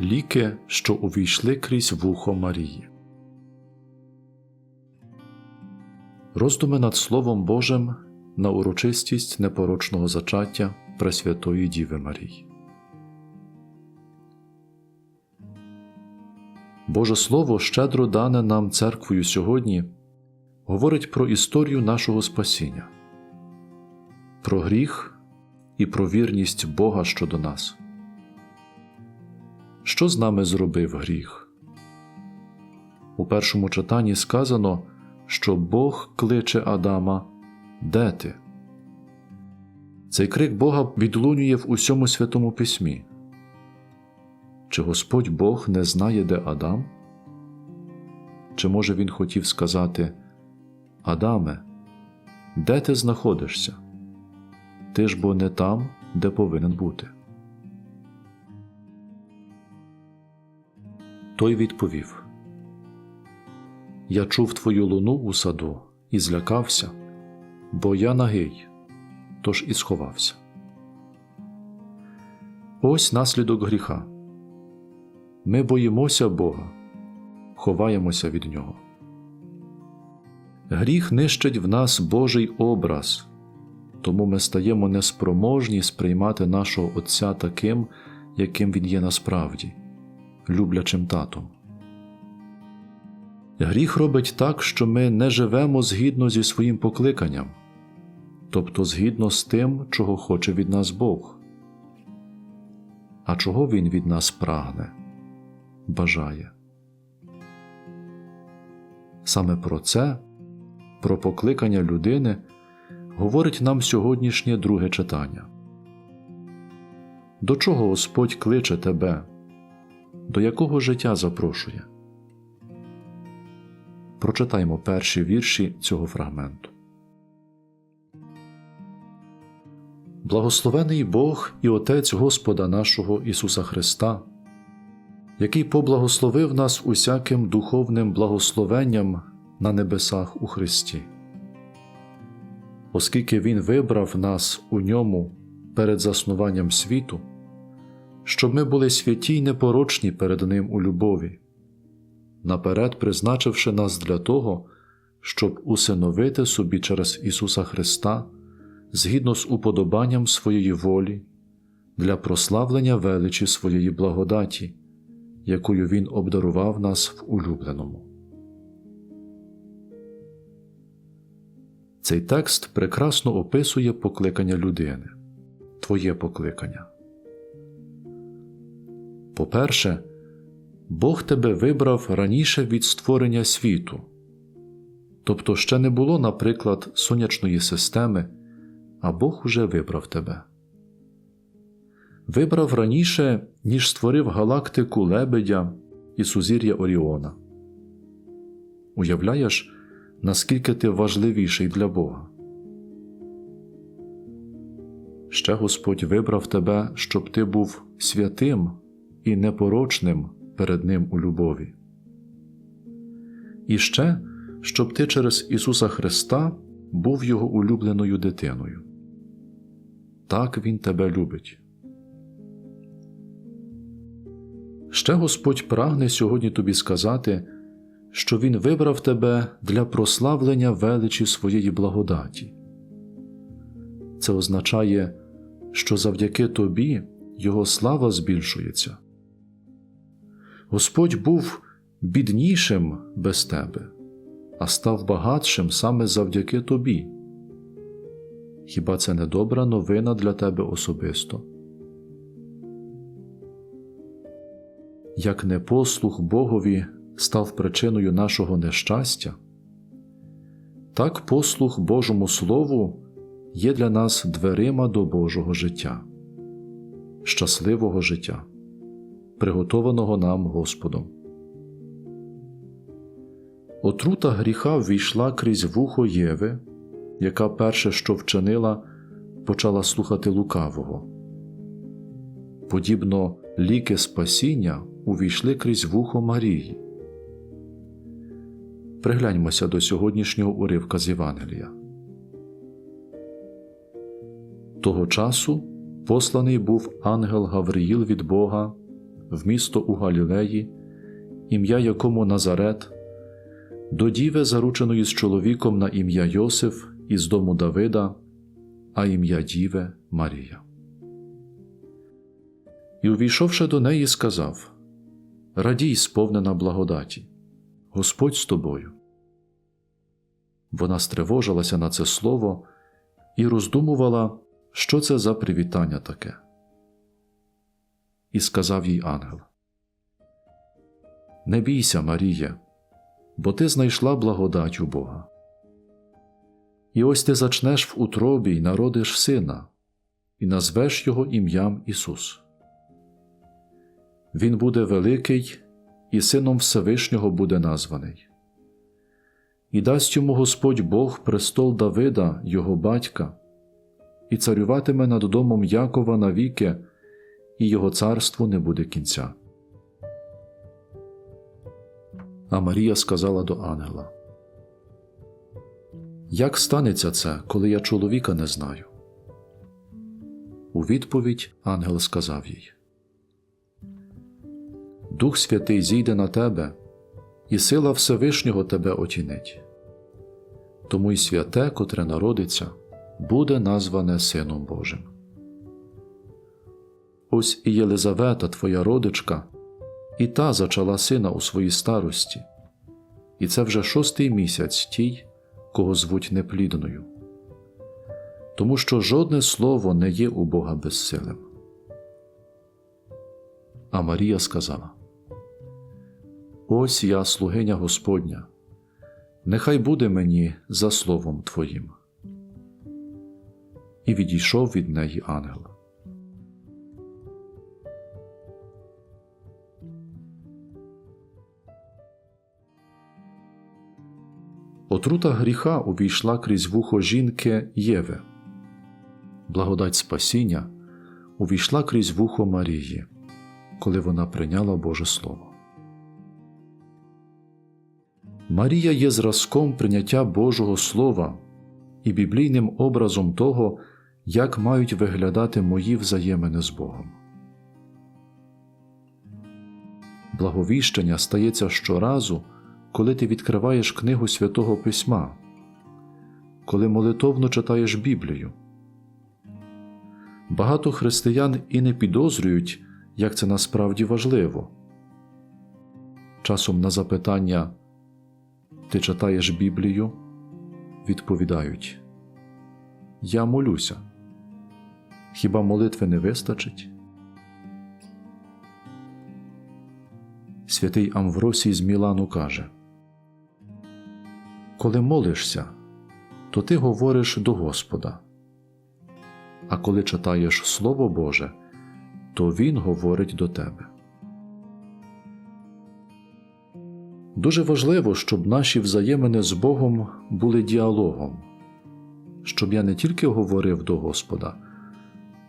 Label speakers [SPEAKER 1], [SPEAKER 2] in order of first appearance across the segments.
[SPEAKER 1] ліки, що увійшли крізь вухо Марії. Роздуми над Словом Божим на урочистість непорочного зачаття Пресвятої Діви Марії. Боже Слово, щедро дане нам церквою сьогодні, говорить про історію нашого спасіння, про гріх і про вірність Бога щодо нас. Що з нами зробив гріх? У першому читанні сказано, що Бог кличе Адама Де ти? Цей крик Бога відлунює в усьому святому письмі. Чи Господь Бог не знає, де Адам? Чи може Він хотів сказати Адаме, де ти знаходишся? Ти ж бо не там, де повинен бути. Той відповів Я чув твою луну у саду і злякався, бо я нагий, тож і сховався. Ось наслідок гріха. Ми боїмося Бога, ховаємося від Нього. Гріх нищить в нас Божий образ, тому ми стаємо неспроможні сприймати нашого Отця таким, яким Він є насправді, люблячим татом. Гріх робить так, що ми не живемо згідно зі своїм покликанням, тобто згідно з тим, чого хоче від нас Бог. А чого Він від нас прагне, бажає. Саме про це, про покликання людини, говорить нам сьогоднішнє друге читання. До чого Господь кличе тебе, до якого життя запрошує? Прочитаймо перші вірші цього фрагменту. Благословений Бог і Отець Господа нашого Ісуса Христа, який поблагословив нас усяким духовним благословенням на небесах у Христі. Оскільки Він вибрав нас у ньому перед заснуванням світу, щоб ми були святі й непорочні перед Ним у любові, наперед призначивши нас для того, щоб усиновити собі через Ісуса Христа згідно з уподобанням своєї волі, для прославлення величі своєї благодаті, якою Він обдарував нас в улюбленому. Цей текст прекрасно описує покликання людини, Твоє покликання. По-перше, Бог тебе вибрав раніше від створення світу, тобто ще не було, наприклад, сонячної системи, а Бог уже вибрав тебе. Вибрав раніше, ніж створив галактику Лебедя і сузір'я Оріона. Уявляєш, наскільки ти важливіший для Бога. Ще Господь вибрав тебе, щоб ти був святим і непорочним перед Ним у любові. І ще, щоб ти через Ісуса Христа був Його улюбленою дитиною. Так Він тебе любить. Ще Господь прагне сьогодні тобі сказати, що Він вибрав тебе для прославлення величі своєї благодаті. Це означає, що завдяки тобі Його слава збільшується. Господь був біднішим без тебе, а став багатшим саме завдяки тобі. Хіба це не добра новина для тебе особисто? Як непослух Богові став причиною нашого нещастя, так послух Божому Слову є для нас дверима до Божого життя, щасливого життя, приготованого нам Господом. Отрута гріха ввійшла крізь вухо Єви, яка перше, що вчинила, почала слухати лукавого. Подібно ліки спасіння увійшли крізь вухо Марії. Пригляньмося до сьогоднішнього уривка з Євангелія. Того часу посланий був ангел Гавриїл від Бога в місто у Галілеї, ім'я якому Назарет, до діви, зарученої з чоловіком на ім'я Йосиф із дому Давида, а ім'я Діви Марія. І, увійшовши до неї, сказав Радій, сповнена благодаті, Господь з тобою. Вона стривожилася на це слово і роздумувала, що це за привітання таке. І сказав їй ангел: Не бійся, Марія, бо ти знайшла благодать у Бога. І ось ти зачнеш в утробі й народиш сина, і назвеш його ім'ям Ісус. Він буде великий, і сином Всевишнього буде названий. І дасть йому Господь Бог престол Давида, його батька, і царюватиме над домом Якова навіки, і його царству не буде кінця. А Марія сказала до ангела: Як станеться це, коли я чоловіка не знаю? У відповідь ангел сказав їй: Дух Святий зійде на тебе, і сила Всевишнього тебе отінить. Тому й святе, котре народиться, буде назване Сином Божим. Ось і Єлизавета, твоя родичка, і та зачала сина у своїй старості, і це вже шостий місяць тій, кого звуть неплідною, тому що жодне слово не є у Бога безсилим. А Марія сказала: Ось я, слугиня Господня, нехай буде мені за словом Твоїм. І відійшов від неї ангел. Отрута гріха увійшла крізь вухо жінки Єви. Благодать спасіння увійшла крізь вухо Марії, коли вона прийняла Боже Слово. Марія є зразком прийняття Божого Слова і біблійним образом того, як мають виглядати мої взаємини з Богом. Благовіщення стається щоразу, коли ти відкриваєш книгу Святого Письма, коли молитовно читаєш Біблію. Багато християн і не підозрюють, як це насправді важливо. Часом на запитання Ти читаєш Біблію? відповідають Я молюся. Хіба молитви не вистачить? Святий Амвросій з Мілану каже Коли молишся, то ти говориш до Господа, а коли читаєш Слово Боже, то Він говорить до тебе. Дуже важливо, щоб наші взаємини з Богом були діалогом, щоб я не тільки говорив до Господа,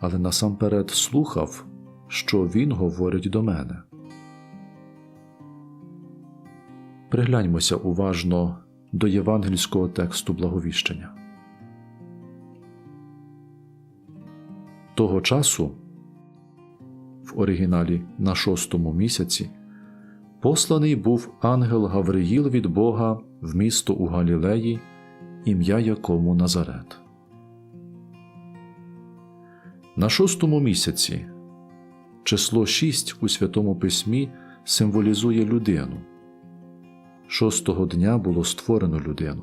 [SPEAKER 1] але насамперед слухав, що Він говорить до мене. Пригляньмося уважно до євангельського тексту благовіщення. Того часу, в оригіналі на шостому місяці, посланий був ангел Гавриїл від Бога в місто у Галілеї, ім'я якому Назарет. На шостому місяці число шість у Святому Письмі символізує людину. Шостого дня було створено людину.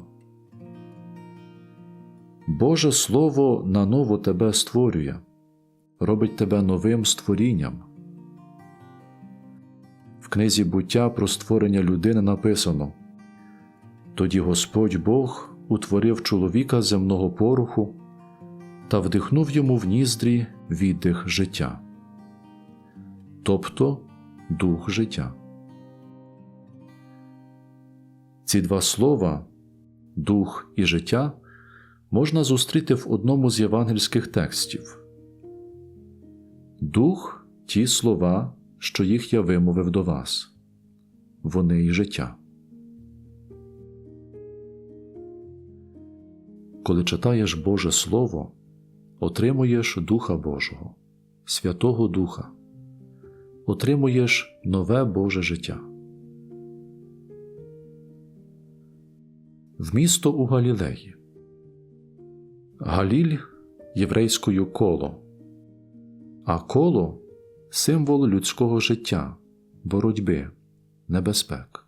[SPEAKER 1] Боже Слово наново тебе створює, робить тебе новим створінням. В книзі буття про створення людини написано Тоді Господь Бог утворив чоловіка земного поруху та вдихнув йому в ніздрі віддих життя, тобто дух життя. Ці два слова дух і життя можна зустріти в одному з євангельських текстів. Дух ті слова, що їх я вимовив до вас, вони й життя. Коли читаєш Боже Слово, отримуєш Духа Божого, Святого Духа, отримуєш нове Боже життя. В місто у Галілеї. Галіль єврейською коло, а коло символ людського життя, боротьби, небезпек.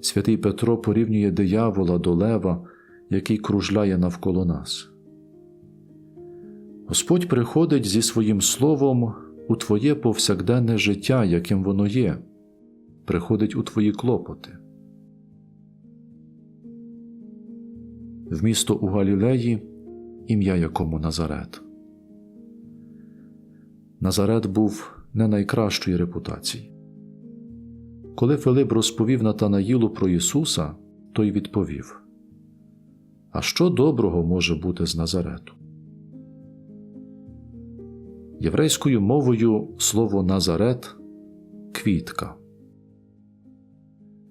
[SPEAKER 1] Святий Петро порівнює диявола до лева, який кружляє навколо нас. Господь приходить зі своїм словом у твоє повсякденне життя, яким воно є, приходить у твої клопоти. В місто у Галілеї, ім'я якому Назарет. Назарет був не найкращої репутації. Коли Филип розповів Натанаїлу про Ісуса, той відповів: А що доброго може бути з Назарету? Єврейською мовою слово Назарет квітка.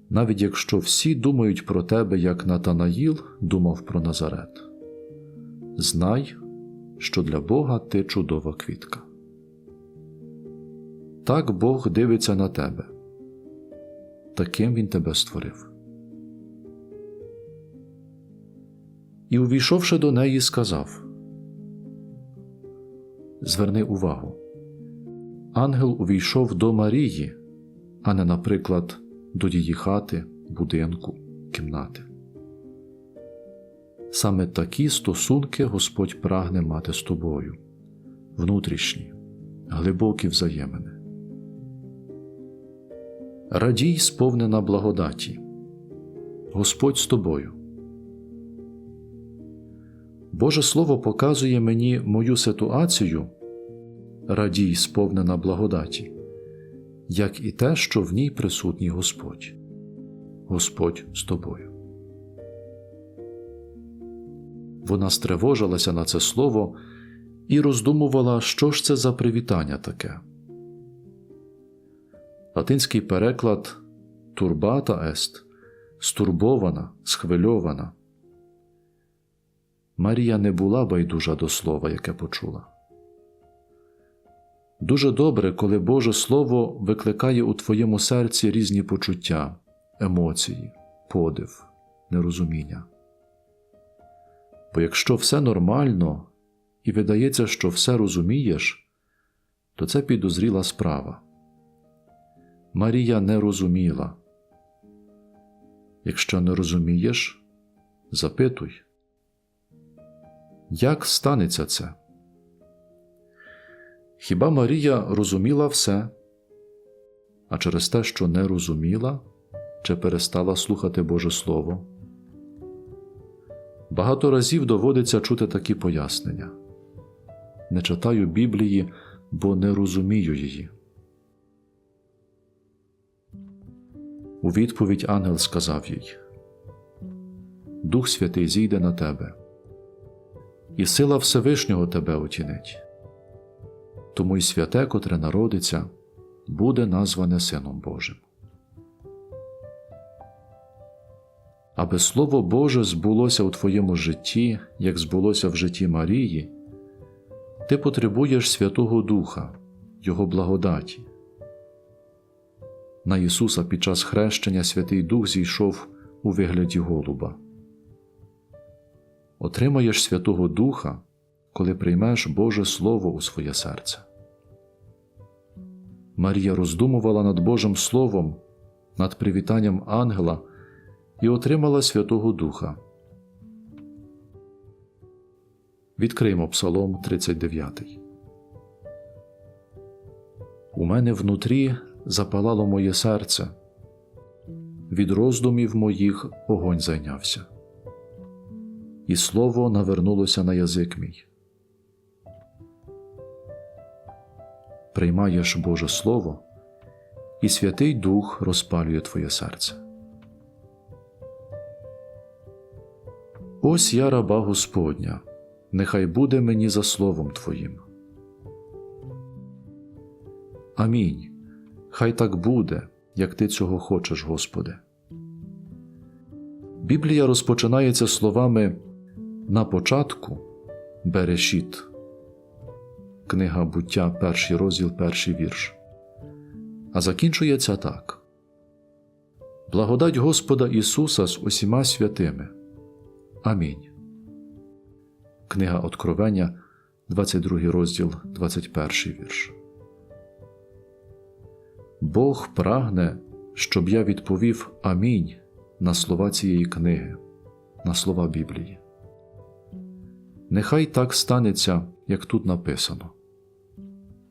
[SPEAKER 1] Навіть якщо всі думають про тебе, як Натанаїл думав про Назарет, знай, що для Бога ти чудова квітка. Так Бог дивиться на тебе, таким Він тебе створив. І, увійшовши до неї, сказав Зверни увагу. Ангел увійшов до Марії, а не, наприклад, до її хати, будинку, кімнати. Саме такі стосунки Господь прагне мати з тобою, внутрішні, глибокі взаємини. Радій, сповнена благодаті. Господь з тобою. Боже Слово показує мені мою ситуацію, радій, сповнена благодаті, як і те, що в ній присутній Господь. Господь з тобою. Вона стривожилася на це слово і роздумувала, що ж це за привітання таке. Латинський переклад турбата ест стурбована, схвильована. Марія не була байдужа до слова, яке почула. Дуже добре, коли Боже Слово викликає у твоєму серці різні почуття, емоції, подив, нерозуміння. Бо якщо все нормально і видається, що все розумієш, то це підозріла справа. Марія не розуміла. Якщо не розумієш, запитуй. Як станеться це? Хіба Марія розуміла все, а через те, що не розуміла, чи перестала слухати Боже Слово? Багато разів доводиться чути такі пояснення не читаю Біблії, бо не розумію її. У відповідь ангел сказав їй Дух Святий зійде на тебе, і сила Всевишнього тебе отінить. Тому й святе, котре народиться, буде назване Сином Божим. Аби Слово Боже збулося у твоєму житті, як збулося в житті Марії, ти потребуєш Святого Духа, Його благодаті. На Ісуса під час хрещення Святий Дух зійшов у вигляді голуба. Отримаєш Святого Духа, коли приймеш Боже Слово у своє серце. Марія роздумувала над Божим Словом, над привітанням ангела і отримала Святого Духа. Відкриємо Псалом 39. У мене внутрі запалало моє серце, від роздумів моїх огонь зайнявся, і слово навернулося на язик мій. Приймаєш Боже Слово, і Святий Дух розпалює твоє серце. Ось я раба Господня, нехай буде мені за словом Твоїм. Амінь. Хай так буде, як ти цього хочеш, Господи. Біблія розпочинається словами на початку берешіт. Книга буття, перший розділ, перший вірш. А закінчується так: Благодать Господа Ісуса з усіма святими. Амінь. Книга Откровення, 22 розділ, 21 вірш. Бог прагне, щоб я відповів Амінь на слова цієї книги, на слова Біблії. Нехай так станеться, як тут написано.